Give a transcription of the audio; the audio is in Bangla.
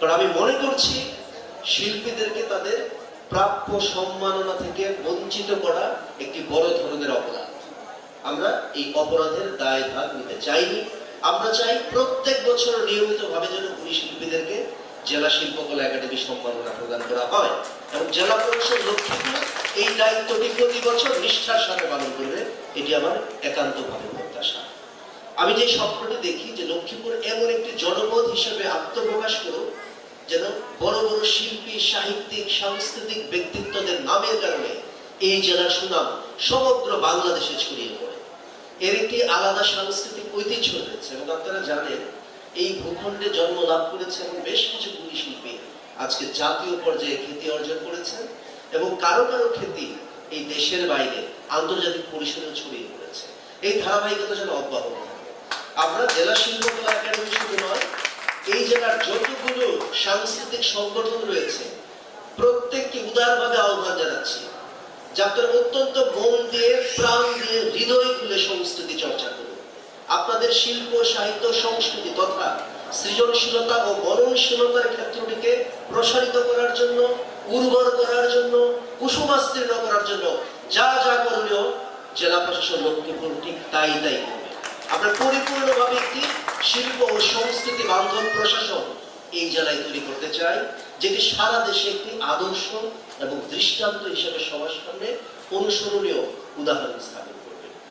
কারণ আমি মনে করছি শিল্পীদেরকে তাদের প্রাপ্য সম্মাননা থেকে বঞ্চিত করা একটি বড় ধরনের অপরাধ। আমরা এই অপরাধের দায় ভাগ নিতে চাইনি। আমরা চাই প্রত্যেক বছর নিয়মিতভাবে যেন ভূমি শিল্পীদেরকে জেলা শিল্পকলা একাডেমি সম্মাননা প্রদান করা হয় এবং জেলা পরিষদ লক্ষ্মীপুর এই দায়িত্বটি প্রতি বছর নিষ্ঠার সাথে পালন করবে, এটি আমার একান্তভাবে প্রত্যাশা। আমি যে স্বপ্নটি দেখি যে লক্ষ্মীপুর এমন একটি জনপদ হিসেবে আত্মপ্রকাশ করুক যেন বড় বড় শিল্পী, সাহিত্যিক, সাংস্কৃতিক ব্যক্তিত্বদের নামের কারণে এই জেলার সুনাম সমগ্র বাংলাদেশে ছড়িয়ে পড়ে। এর একটি আলাদা সাংস্কৃতিক ঐতিহ্য রয়েছে এবং আপনারা জানেন, এই ভূখণ্ডে জন্ম লাভ করেছেন বেশ কিছু কুলি শিল্পী। আজকে জাতীয় পর্যায়ে খ্যাতি অর্জন করেছেন এবং কারও কারও খ্যাতি এই দেশের বাইরে আন্তর্জাতিক পরিসরে ছড়িয়ে পড়েছে। এই ধারাবাহিকতা যেন অব্যাহত আমরা জেলা শিল্পকলা একাডেমি শুধু নয় এই জেলার যতগুলো সাংস্কৃতিক সংগঠন রয়েছে, প্রত্যেককে উদারভাবে আহ্বান জানাচ্ছি যে আপনারা অত্যন্ত মন দিয়ে, প্রাণ দিয়ে, হৃদয় খুলে সংস্কৃতি চর্চা করুন। আপনাদের শিল্প, সাহিত্য, সংস্কৃতি তথা সৃজনশীলতা ও মননশীলতার ক্ষেত্রটিকে প্রসারিত করার জন্য, উর্বর করার জন্য, কুসুমাস্তীর্ণ করার জন্য যা যা করণীয় জেলা প্রশাসন লক্ষ্মীপুর ঠিক তাই তাই করবে। আমরা পরিপূর্ণভাবে একটি শিল্প সংস্কৃতি বান্ধব প্রশাসন এই জেলায় তৈরি করতে চাই যেটি সারা দেশে একটি আদর্শ এবং দৃষ্টান্ত হিসেবে সবার সামনে অনুসরণীয় উদাহরণ স্থাপিত